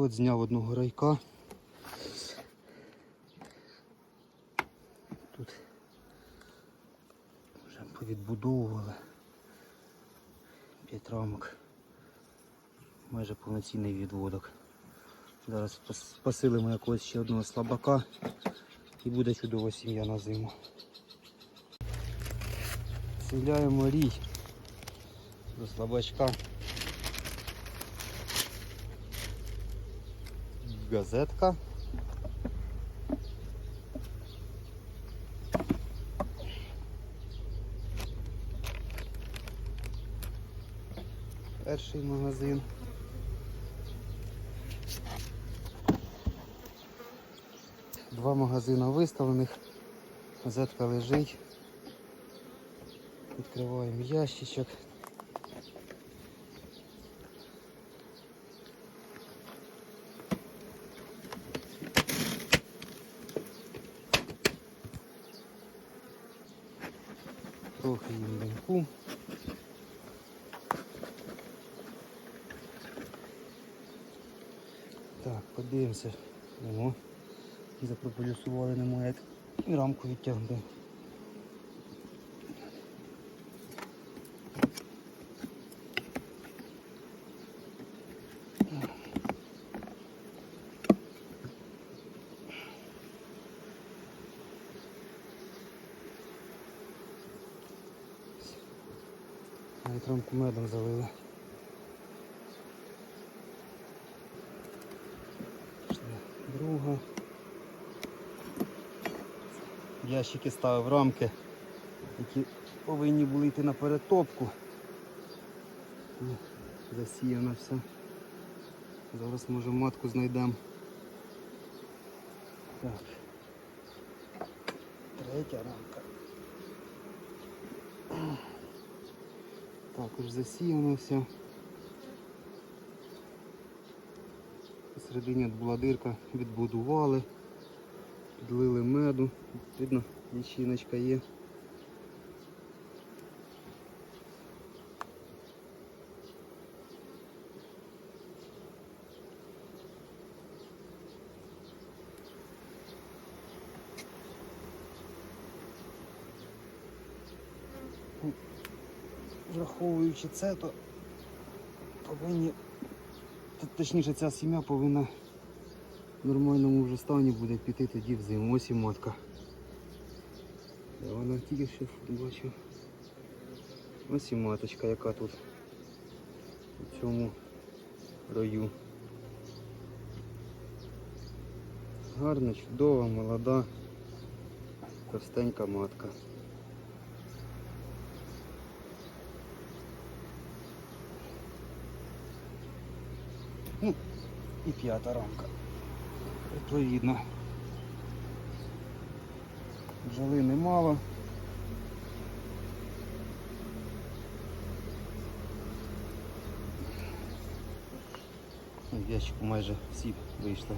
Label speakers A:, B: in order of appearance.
A: от зняв одного райка. Тут вже повідбудовували. П'ять рамок. Майже повноцінний відводок. Зараз посилимо якогось ще одного слабака і буде чудова сім'я на зиму. Селяємо рій до слабачка. Газетка. Перший магазин. Два магазини виставлених. Газетка лежить. Відкриваємо ящичок. Трохи їм димку. Так, подивимося. О, запрополюсували немає і рамку відтягнути. Навіть рамку медом залили. Друга. Ящики ставив рамки, які повинні були йти на перетопку. Засіяно все. Зараз може матку знайдемо. Так. Третя рамка. Також засіяно все. Посередині була дирка, відбудували, підлили меду, видно, лічиночка є. Враховуючи це, то повинні, точніше ця сім'я повинна в нормальному вже стані буде піти тоді в зиму. Ось і матка. Вона тільки що бачу. Ось і маточка, яка тут у цьому рою. Гарна, чудова, молода, простенька матка. Ну, і п'ята рамка. Відповідно. Бджоли немало. В ящику майже всі вийшли.